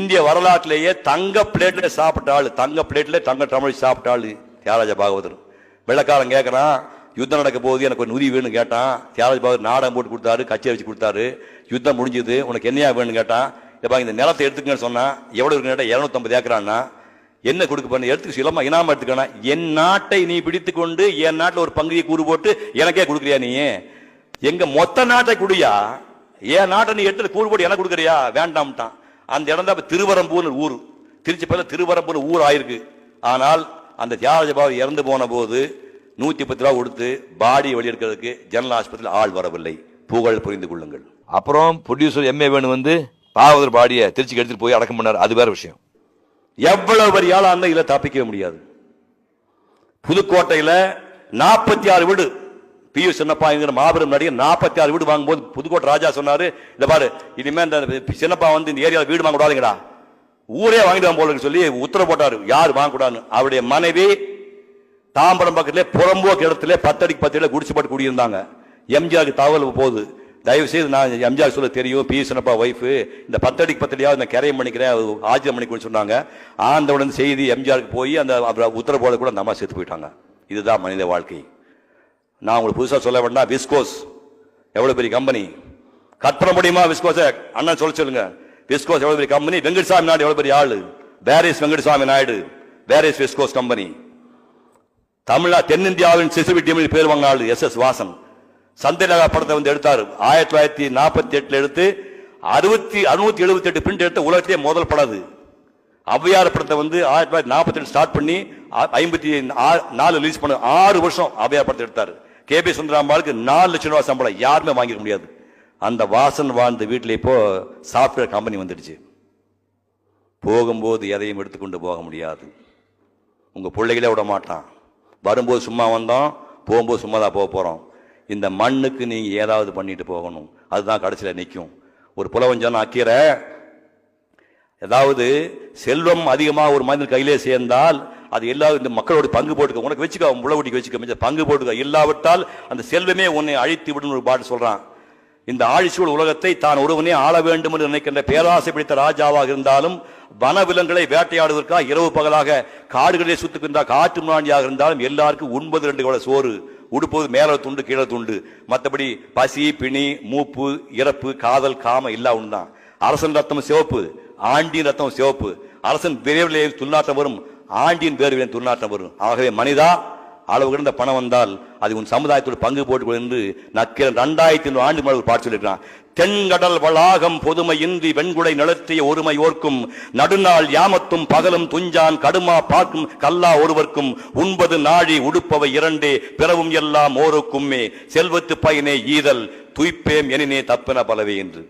இந்திய வரலாற்றிலேயே தங்க பிளேட்ல சாப்பிட்ட ஆள் தங்க பிளேட்ல தங்க தமிழ் சாப்பிட்ட ஆள் தியாகராஜ பாகவதர். வெள்ளக்காரன் கேட்கறான் யுத்தம் நடக்க போகுது எனக்கு ஒரு உதவி வேணும்னு கேட்டான். தியாகராஜ பாகவதர் நாடகம் போட்டு கொடுத்தாரு கச்சேரி வச்சு கொடுத்தாரு. யுத்தம் முடிஞ்சது உனக்கு என்னையா வேணும்னு கேட்டான். எப்பா இந்த நிலத்தை எடுத்துக்கன்னு சொன்னா எவ்வளவு இருக்குன்னு கேட்டால் இரநூத்தம்பது ஏக்கரான்னா என்ன கொடுக்க பண்ண எடுத்துக்க சொல்லமா இனாம எடுத்துக்கணும் என் நாட்டை நீ பிடித்து கொண்டு என் நாட்டில் ஒரு பங்குதியை கூறு போட்டு எனக்கே கொடுக்குறியா நீ? எங்க மொத்த நாட்டை குடியா என் நாட்டை நீ எடுத்து கூறு போட்டு எனக்கு கொடுக்குறியா? வேண்டாம்ட்டான். அந்த இடம் தான் திருவரம்பூர்னு ஊர். திருச்சி பக்கத்துல திருவரம்பூர் ஊர் ஆயிருக்கு. ஆனால் அந்த தியாகராஜ பாபு இறந்து போன போது நூத்தி பத்து ரூபா கொடுத்து பாடி வெளியெடுக்கிறதுக்கு ஜெனரல் ஆஸ்பத்திரியில் ஆள் வரவில்லை. புகழ் புரிந்து கொள்ளுங்கள். அப்புறம் ப்ரொடியூசர் எம்ஏ வேணு வந்து பாகவதர் பாடிய திருச்சிக்கு எடுத்துட்டு போய் அடக்கம் பண்ணார். அது வேற விஷயம். எவ்வளவு பெரிய ஆளா இருந்தா இதுல தப்பிக்கவே முடியாது. புதுக்கோட்டையில நாற்பத்தி ஆறு வீடு பியு சின்னப்பாங்கிற மாபெரும் நடிகர் நாற்பத்தி ஆறு வீடு வாங்கும்போது புதுக்கோட்டை ராஜா சொன்னாரு இந்த பாரு இனிமே இந்த சின்னப்பா வந்து இந்த ஏரியாவில் வீடு வாங்க கூடாதுங்கடா ஊரே வாங்கிடுவான் போல சொல்லி உத்தரவு போட்டாரு யார் வாங்கக்கூடாதுன்னு. அவருடைய மனைவி தாம்பரம் பக்கத்திலே புறம்போக்கு இடத்துல பத்தடிக்கு பத்தடியில் குடிச்சு போட்டு குடியிருந்தாங்க. எம்ஜிஆருக்கு தகவல் போகுது. தயவு செய்து நான் எம்ஜிஆர் சொல்ல தெரியும். பி சின்னப்பா ஒய்ஃபு இந்த பத்தடிக்கு பத்தடியாவது நான் கரையம் பண்ணிக்கிறேன் ஆஜிரம் பண்ணிக்கணும்னு சொன்னாங்க. ஆண்டவுடன் செய்தி எம்ஜிஆருக்கு போய் அந்த உத்தரவு போட கூட அந்த அம்மா செத்து போயிட்டாங்க. இதுதான் மனித வாழ்க்கை. நான் உங்களுக்கு புதுசாக சொல்ல வேண்டாம். விஸ்கோஸ் எவ்வளோ பெரிய கம்பெனி கட் பண்ண முடியுமா விஸ்கோஸ அண்ணன் சொல்ல சொல்லுங்க. விஸ்கோஸ் எவ்வளோ பெரிய கம்பெனி வெங்கட்சாமி நாயுடு எவ்வளோ பெரிய ஆளு? வேரிஸ் வெங்கட்சாமி நாயுடு. வேரிஸ் விஸ்கோஸ் கம்பெனி தமிழா தென்னிந்தியாவின் சிசுவிட்டியம் பேர் வாங்க ஆள் எஸ் எஸ் வாசன். சந்திரநகா படத்தை வந்து எடுத்தார். ஆயிரத்தி தொள்ளாயிரத்தி நாற்பத்தி எட்டில் எடுத்து அறுபத்தி அறுநூத்தி எழுபத்தி எட்டு பிரிண்ட் எடுத்த உலகத்திலே முதல் படாது அது. ஔவையார் படத்தை வந்து ஆயிரத்தி தொள்ளாயிரத்தி நாற்பத்தி எட்டு ஸ்டார்ட் பண்ணி ஐம்பத்தி நாலு ரிலீஸ் பண்ண ஆறு வருஷம் ஔவையார் படத்தை எடுத்தார். கே பி சுந்தராம்பாளுக்கு நாலு லட்சம் ரூபாய் சம்பளம் யாருமே வாங்கிக்க முடியாது. அந்த வாசன் வாழ்ந்த வீட்டில் இப்போ சாஃப்ட்வேர் கம்பெனி வந்துடுச்சு. போகும்போது எதையும் எடுத்துக்கொண்டு போக முடியாது. உங்கள் பிள்ளைகளே விட மாட்டான். வரும்போது சும்மா வந்தோம் போகும்போது சும்மா தான் போக போகிறோம் இந்த மண்ணுக்கு நீங்கள் ஏதாவது பண்ணிட்டு போகணும். அதுதான் கடைசியில் நிற்கும் ஒரு புலவஞ்சன் அக்கீரை ஏதாவது செல்வம் அதிகமாக ஒரு மனிதன் கையிலே சேர்ந்தால் அது எல்லா இந்த மக்களோட பங்கு போட்டுக்க உனக்கு வச்சுக்க முளவுட்டிக்கு வச்சுக்க மிச்சம் பங்கு போட்டுக்க. இல்லாவிட்டால் அந்த செல்வமே உன்னை அழித்து விடும் ஒரு பாட்டு சொல்றான். இந்த ஆழிச்சூழ் உலகத்தை தான் ஒருவனே ஆள வேண்டும் என்று நினைக்கின்ற பேராசை பிடித்த ராஜாவாக இருந்தாலும் வனவிலங்குகளை வேட்டையாடுவதற்காக இரவு பகலாக காடுகளிலே சுத்துக்கின்ற காற்று முன்னாடியாக இருந்தாலும் எல்லாருக்கும் ஒன்பது ரெண்டு கூட சோறு. உடுப்பது மேல துண்டு கீழே துண்டு. மற்றபடி பசி பிணி மூப்பு இறப்பு காதல் காம இல்லா உண்டுதான் அரசன் ரத்தம் சிவப்பு ஆண்டின் ரத்தம் சிவப்பு. அரசன் விரைவிலே துர்நாற்றம் வரும். ஆண்டின் வேர்விலே துர்நாற்றம் வரும். ஆகவே மனிதா அளவு கிடந்த பணம் வந்தால் அது உன் சமுதாயத்தோடு பங்கு போட்டுக்கொள் என்று நக்கிரன் ரெண்டாயிரத்தி ஐநூறு ஆண்டு மேல் பாட்டு சொல்லியிருக்கிறான். தென்கடல் வளாகம் பொதுமை இன்றி வெண்குடை நிலத்திய ஒருமை ஓர்க்கும் நடுநாள் யாமத்தும் பகலும் துஞ்சான் கடுமா பார்க்கும் கல்லா ஒருவர்க்கும் உண்பது நாழி உடுப்பவை இரண்டே பிறவும் எல்லாம் ஓருக்கும்மே செல்வத்து பயனே ஈதல் துய்ப்பேம் எனினே தப்பென பலவே என்று.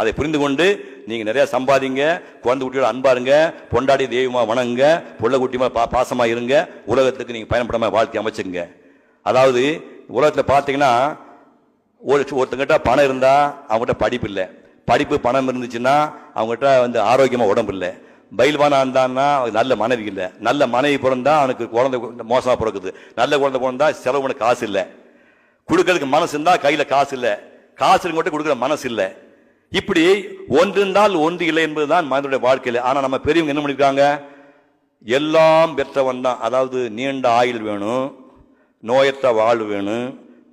அதை புரிந்து கொண்டு நீங்கள் நிறையா சம்பாதிங்க குழந்தை குட்டியோட அன்பாருங்க பொண்டாடி தெய்வமாக வணங்குங்க புள்ள குட்டியமாக பா பாசமாக இருங்க உலகத்துக்கு நீங்கள் பயன்படாமல் வாழ்க்கை அமைச்சுங்க அதாவது உலகத்தில் பார்த்தீங்கன்னா ஒரு ஒருத்தங்கிட்ட பணம் இருந்தால் அவங்ககிட்ட படிப்பு இல்லை. படிப்பு பணம் இருந்துச்சுன்னா அவங்ககிட்ட வந்து ஆரோக்கியமாக உடம்பு இல்லை. பயில்வானா இருந்தான்னா நல்ல மனைவி இல்லை. நல்ல மனைவி பிறந்தா அவனுக்கு குழந்தை மோசமாக பிறக்குது. நல்ல குழந்தை பிறந்தா பண்ண காசு இல்லை. கொடுக்கறதுக்கு மனசு இருந்தால் கையில் காசு இல்லை. காசு இருக்கவங்ககிட்ட கொடுக்குற மனசு இல்லை. இப்படி ஒன்றிருந்தால் ஒன்று இல்லை என்பதுதான் மனிதனுடைய வாழ்க்கையில். ஆனால் நம்ம பெரியவங்க என்ன பண்ணியிருக்காங்க எல்லாம் பெற்றவன் தான். அதாவது நீண்ட ஆயுள் வேணும் நோயற்ற வாழ்வு வேணும்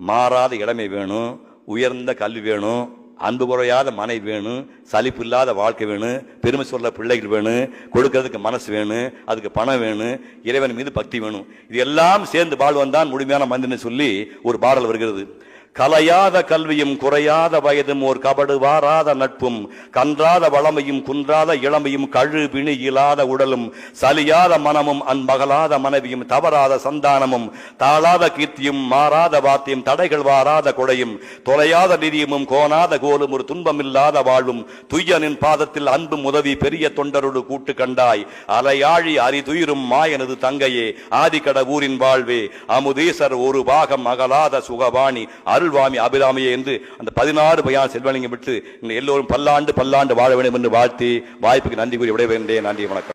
மாறாத இளமை வேணும் உயர்ந்த கல்வி வேணும் அன்பு குறையாத மனைவி வேணும் சலிப்பு இல்லாத வாழ்க்கை வேணும் பெருமை சொல்ல பிள்ளைகள் வேணும் கொடுக்கறதுக்கு மனசு வேணும் அதுக்கு பணம் வேணும் இறைவன் மீது பக்தி வேணும். இது எல்லாம் சேர்ந்து வாழ்வன் தான் முழுமையான மனிதன் சொல்லி ஒரு பாடல் வருகிறது. கலையாத கல்வியும் குறையாத வயதும் ஓர் கபடு வாராத நட்பும் கன்றாத வளமையும் குன்றாத இளமையும் கழு பிணி இல்லாத உடலும் சலியாத மனமும் அன்பகலாத மனைவியும் தவறாத சந்தானமும் தாழாத கீர்த்தியும் மாறாத வாத்தியம் தடைகள் வாராத கொடையும் தொலையாத நிதியமும் கோணாத கோலும் ஒரு துன்பமில்லாத வாழும் துய்யனின் பாதத்தில் அன்பும் உதவி பெரிய தொண்டரோடு கூட்டு கண்டாய் அலையாழி அரிதுயிரும் மாயனது தங்கையே ஆதிக்கட ஊரின் வாழ்வே அமுதீசர் ஒரு பாகம் அகலாத சுகவாணி அருள்வாமி அபிராமியே என்று அந்த பதினாறு பையன் செல்வலிங்கம் விட்டு எல்லோரும் பல்லாண்டு பல்லாண்டு வாழ வேண்டும் என்று வாழ்த்தி வாய்ப்புக்கு நன்றி கூறி விடைபெறுகின்றேன் நன்றி வணக்கம்.